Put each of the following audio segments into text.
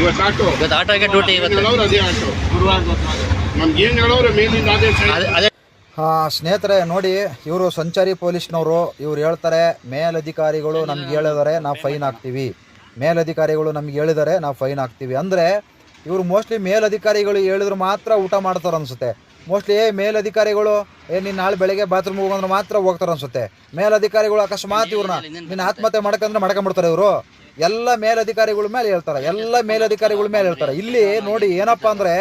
ಇವತ್ತು ಆಟೋ. ಇವತ್ತು ಆಟೋಗೆ ಡ್ಯೂಟಿ ಏನ್ ಇವತ್ತು ಹೇಳೋರು ಅದೇ ಆಟೋ. ನಮ್ಗೆ ಏನ್ ಹೇಳೋರು ಮೇಲಿಂದ ಆದೇಶ ಅದೇ ಅದೇ. ಆ, ಸ್ನೇಹಿತರೆ ನೋಡಿ ಇವರು ಸಂಚಾರಿ ಪೊಲೀಸ್ನವರು ಇವ್ರು ಹೇಳ್ತಾರೆ ಮೇಲಧಿಕಾರಿಗಳು ನಮ್ಗೆ ಹೇಳಿದರೆ ನಾವು ಫೈನ್ ಹಾಕ್ತೀವಿ ಮೇಲಧಿಕಾರಿಗಳು ನಮ್ಗೆ ಹೇಳಿದರೆ ನಾವು ಫೈನ್ ಹಾಕ್ತೀವಿ ಅಂದರೆ ಇವರು ಮೋಸ್ಟ್ಲಿ ಮೇಲಧಿಕಾರಿಗಳು ಹೇಳಿದ್ರು ಮಾತ್ರ ಊಟ ಮಾಡ್ತಾರೆ ಅನ್ಸುತ್ತೆ. ಮೋಸ್ಟ್ಲಿ ಏ ಮೇಲಧಿಕಾರಿಗಳು ಏ ನೀನು ನಾಳೆ ಬೆಳಗ್ಗೆ ಬಾತ್ರೂಮ್ ಹೋಗಂದ್ರೆ ಮಾತ್ರ ಹೋಗ್ತಾರೆ ಅನ್ಸುತ್ತೆ. ಮೇಲಧಿಕಾರಿಗಳು ಅಕಸ್ಮಾತ್ ಇವ್ರನ್ನ ನೀನು ಆತ್ಮಹತ್ಯೆ ಮಾಡ್ಕಂದ್ರೆ ಮಾಡ್ಕೊಂಬಿಡ್ತಾರೆ ಇವರು. ಎಲ್ಲ ಮೇಲಧಿಕಾರಿಗಳ ಮೇಲೆ ಹೇಳ್ತಾರೆ, ಎಲ್ಲ ಮೇಲಧಿಕಾರಿಗಳ ಮೇಲೆ ಹೇಳ್ತಾರೆ. ಇಲ್ಲಿ ನೋಡಿ ಏನಪ್ಪ ಅಂದರೆ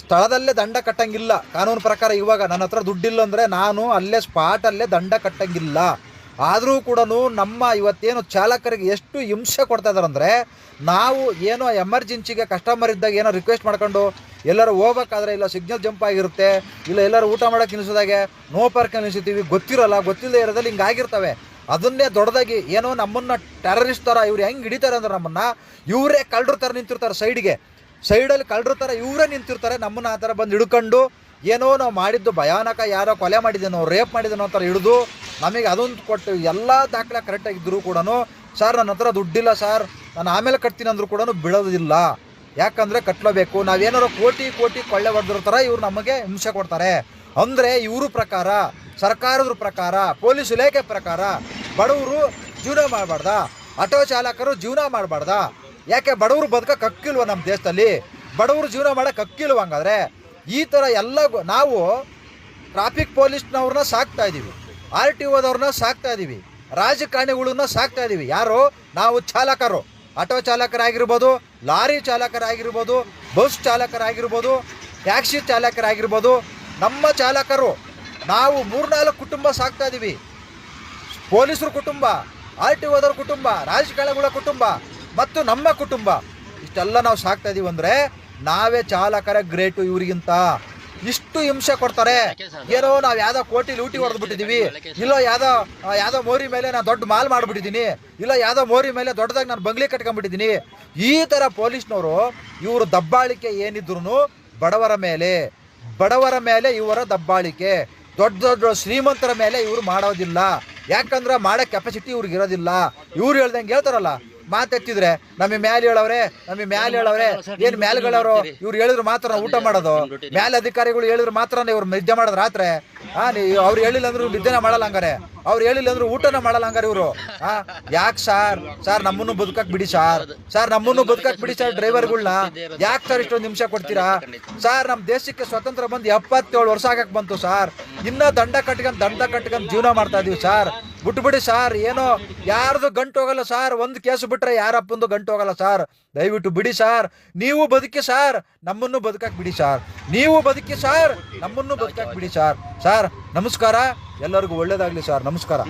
ಸ್ಥಳದಲ್ಲೇ ದಂಡ ಕಟ್ಟಂಗಿಲ್ಲ. ಕಾನೂನು ಪ್ರಕಾರ ಇವಾಗ ನನ್ನ ಹತ್ರ ದುಡ್ಡಿಲ್ಲ ಅಂದರೆ ನಾನು ಅಲ್ಲೇ ಸ್ಪಾಟಲ್ಲೇ ದಂಡ ಕಟ್ಟಂಗಿಲ್ಲ. ಆದರೂ ಕೂಡ ನಮ್ಮ ಇವತ್ತೇನು ಚಾಲಕರಿಗೆ ಎಷ್ಟು ಹಿಂಸೆ ಕೊಡ್ತಾ ಇದಾರೆ ಅಂದರೆ, ನಾವು ಏನೋ ಎಮರ್ಜೆನ್ಸಿಗೆ ಕಸ್ಟಮರ್ ಇದ್ದಾಗ ಏನೋ ರಿಕ್ವೆಸ್ಟ್ ಮಾಡ್ಕೊಂಡು ಎಲ್ಲರೂ ಹೋಗ್ಬೇಕಾದ್ರೆ ಇಲ್ಲ ಸಿಗ್ನಲ್ ಜಂಪ್ ಆಗಿರುತ್ತೆ, ಇಲ್ಲ ಎಲ್ಲರೂ ಊಟ ಮಾಡೋಕೆ ನಿಲ್ಲಿಸಿದಾಗೆ ನೋ ಪಾರ್ಕ್ ನಿಲ್ಸಿದ್ದೀವಿ ಗೊತ್ತಿರಲ್ಲ, ಗೊತ್ತಿಲ್ಲದೆ ಇರೋದಲ್ಲಿ ಹಿಂಗಾಗಿರ್ತವೆ ಅದನ್ನೇ ದೊಡ್ಡದಾಗಿ ಏನೋ ನಮ್ಮನ್ನ ಟೆರರಿಸ್ಟ್ ತರ ಇವ್ರು ಹೆಂಗೆ ಹಿಡಿತಾರೆ ಅಂದ್ರೆ ನಮ್ಮನ್ನ, ಇವರೇ ಕಳ್ಳರ ಥರ ನಿಂತಿರ್ತಾರೆ ಸೈಡ್ಗೆ ಸೈಡಲ್ಲಿ ಕಳ್ಳರ ಥರ ಇವರೇ ನಿಂತಿರ್ತಾರೆ, ನಮ್ಮನ್ನ ಆ ಥರ ಬಂದು ಹಿಡ್ಕೊಂಡು ಏನೋ ನಾವು ಮಾಡಿದ್ದು ಭಯಾನಕ, ಯಾರೋ ಕೊಲೆ ಮಾಡಿದ್ದೇನೋ ರೇಪ್ ಮಾಡಿದ್ದೇನೋ ಅಂತ ಹಿಡಿದು ನಮಗೆ ಅದೊಂದು ಕೊಟ್ಟು ಎಲ್ಲ ದಾಖಲೆ ಕರೆಕ್ಟಾಗಿದ್ದರೂ ಕೂಡ ಸರ್ ನನ್ನ ಹತ್ರ ದುಡ್ಡಿಲ್ಲ ಸರ್, ನಾನು ಆಮೇಲೆ ಕಟ್ತೀನಿ ಅಂದರೂ ಕೂಡ ಬಿಡೋದಿಲ್ಲ. ಯಾಕಂದರೆ ಕಟ್ಟಲೇಬೇಕು ನಾವೇನಾರು ಕೋಟಿ ಕೋಟಿ ಕೊಳ್ಳೆ ಹೊಡೆದಿರೋ ಥರ ಇವ್ರು ನಮಗೆ ಹಿಂಸೆ ಕೊಡ್ತಾರೆ. ಅಂದರೆ ಇವರು ಪ್ರಕಾರ, ಸರ್ಕಾರದ ಪ್ರಕಾರ, ಪೊಲೀಸ್ ಇಲಾಖೆ ಪ್ರಕಾರ ಬಡವರು ಜೀವನ ಮಾಡಬಾರ್ದ? ಆಟೋ ಚಾಲಕರು ಜೀವನ ಮಾಡಬಾರ್ದ? ಯಾಕೆ ಬಡವರು ಬದುಕಕ್ಕೆ ಹಕ್ಕಿಲ್ವ ನಮ್ಮ ದೇಶದಲ್ಲಿ? ಬಡವರು ಜೀವನ ಮಾಡಕ್ಕೆ ಹಕ್ಕಿಲ್ವ ಹಂಗಾದ್ರೆ? ಈ ಥರ ಎಲ್ಲ ನಾವು ಟ್ರಾಫಿಕ್ ಪೊಲೀಸ್ನವ್ರನ್ನ ಸಾಕ್ತಾ ಇದ್ದೀವಿ ಆರ್ ಟಿ ಒದವ್ರನ್ನ ಸಾಕ್ತಾ ಇದ್ದೀವಿ ರಾಜಕಾರಣಿಗಳನ್ನ ಸಾಕ್ತಾ ಇದ್ದೀವಿ ಯಾರು? ನಾವು ಚಾಲಕರು. ಆಟೋ ಚಾಲಕರಾಗಿರ್ಬೋದು, ಲಾರಿ ಚಾಲಕರಾಗಿರ್ಬೋದು, ಬಸ್ ಚಾಲಕರಾಗಿರ್ಬೋದು, ಟ್ಯಾಕ್ಸಿ ಚಾಲಕರಾಗಿರ್ಬೋದು, ನಮ್ಮ ಚಾಲಕರು ನಾವು ಮೂರ್ನಾಲ್ಕು ಕುಟುಂಬ ಸಾಕ್ತಾ ಇದ್ದೀವಿ ಪೊಲೀಸರ ಕುಟುಂಬ, ಆರ್ ಟಿ ಓದವ್ರ ಕುಟುಂಬ ರಾಜಕಾರಣಿಗಳ ಕುಟುಂಬ ಮತ್ತು ನಮ್ಮ ಕುಟುಂಬ. ಇಷ್ಟೆಲ್ಲ ನಾವು ಸಾಕ್ತಾ ಇದೀವಿ ಅಂದ್ರೆ ನಾವೇ ಚಾಲಕರ ಗ್ರೇಟು ಇವ್ರಿಗಿಂತ. ಇಷ್ಟು ಹಿಂಸೆ ಕೊಡ್ತಾರೆ. ಏನೋ ನಾವು ಯಾವ್ದೋ ಕೋಟಿ ಲೂಟಿ ಹೊಡೆದು ಬಿಟ್ಟಿದೀವಿ. ಇಲ್ಲ ಯಾವ್ದೋ ಯಾವ್ದೋ ಮೋರಿ ಮೇಲೆ ನಾನು ದೊಡ್ಡ ಮಾಲ್ ಮಾಡ್ಬಿಟ್ಟಿದ್ದೀನಿ ಇಲ್ಲ ಯಾವ್ದೋ ಮೋರಿ ಮೇಲೆ ದೊಡ್ಡದಾಗಿ ನಾನು ಬಂಗ್ಲೆ ಕಟ್ಕೊಂಡ್ಬಿಟ್ಟಿದ್ದೀನಿ ಈ ಥರ ಪೊಲೀಸ್ನವರು ಇವರು ದಬ್ಬಾಳಿಕೆ ಏನಿದ್ರು ಬಡವರ ಮೇಲೆ. ಬಡವರ ಮೇಲೆ ಇವರ ದಬ್ಬಾಳಿಕೆ. ದೊಡ್ಡ ದೊಡ್ಡ ಶ್ರೀಮಂತರ ಮೇಲೆ ಇವರು ಮಾಡೋದಿಲ್ಲ. ಯಾಕಂದ್ರೆ ಮಾಡೋ ಕೆಪಾಸಿಟಿ ಇವ್ರಿಗೆ ಇರೋದಿಲ್ಲ. ಇವ್ರು ಹೇಳ್ದಂಗೆ ಹೇಳ್ತಾರಲ್ಲ ಮಾತೆತ್ತಿದ್ರೆ ನಮಗೆ ಮ್ಯಾಲೆ ಹೇಳವ್ರೆ ನಮಗೆ ಮ್ಯಾಲೆ ಹೇಳವ್ರೆ, ಏನ್ ಮ್ಯಾಲ್ಗಳವ್ರು, ಇವ್ರು ಹೇಳಿದ್ರು ಮಾತ್ರ ಊಟ ಮಾಡೋದು. ಮ್ಯಾಲೆ ಅಧಿಕಾರಿಗಳು ಹೇಳಿದ್ರು ಮಾತ್ರ ಇವ್ರು ನಿದ್ದೆ ಮಾಡೋದು ರಾತ್ರಿ. ಹಾ, ನೀ ಅವ್ರು ಹೇಳಿಲ್ಲ ಅಂದ್ರೆ ನಿದ್ದೆನ ಮಾಡಲ್ಲ ಹಂಗಾರೆ. ಅವ್ರು ಹೇಳಿಲ್ಲ ಅಂದ್ರೆ ಊಟನ ಮಾಡಲ್ಲ ಹಂಗಾರೆ ಇವರು. ಹಾ, ಯಾಕೆ ಸಾರ್? ಸಾರ್, ನಮ್ಮನ್ನು ಬದುಕಕ್ ಬಿಡಿ ಸಾರ್. ಸಾರ್, ನಮ್ಮನ್ನು ಬದುಕಕ್ ಬಿಡಿ ಸರ್ ಡ್ರೈವರ್ಗಳನ್ನ ಯಾಕೆ ಸರ್ ಇಷ್ಟೊಂದು ನಿಮಿಷ ಕೊಡ್ತೀರಾ? ಸಾರ್ ನಮ್ಮ ದೇಶಕ್ಕೆ ಸ್ವತಂತ್ರ ಬಂದು ಎಪ್ಪತ್ತೇಳು ವರ್ಷ ಆಗಕ್ ಬಂತು ಸಾರ್. ಇನ್ನ ದಂಡ ಕಟ್ಕೊಂಡ್ ದಂಡ ಕಟ್ಕೊಂಡ್ ಜೀವನ ಮಾಡ್ತಾ ಇದೀವಿ ಸರ್. ಬಿಟ್ಬಿಡಿ ಸಾರ್, ಏನೋ ಯಾರ್ದು ಗಂಟು ಹೋಗಲ್ಲ ಸಾರ್, ಒಂದು ಕೇಸು ಬಿಟ್ರೆ ಯಾರಪ್ಪಂದು ಗಂಟು ಹೋಗಲ್ಲ ಸಾರ್. ದಯವಿಟ್ಟು ಬಿಡಿ ಸಾರ್, ನೀವು ಬದುಕಿ ಸಾರ್, ನಮ್ಮನ್ನು ಬದುಕಕ್ ಬಿಡಿ ಸಾರ್. ನೀವು ಬದುಕಿ ಸಾರ್, ನಮ್ಮನ್ನು ಬದುಕಕ್ ಬಿಡಿ ಸಾರ್. ಸಾರ್, ನಮಸ್ಕಾರ. ಎಲ್ಲರಿಗೂ ಒಳ್ಳೇದಾಗ್ಲಿ ಸಾರ್, ನಮಸ್ಕಾರ.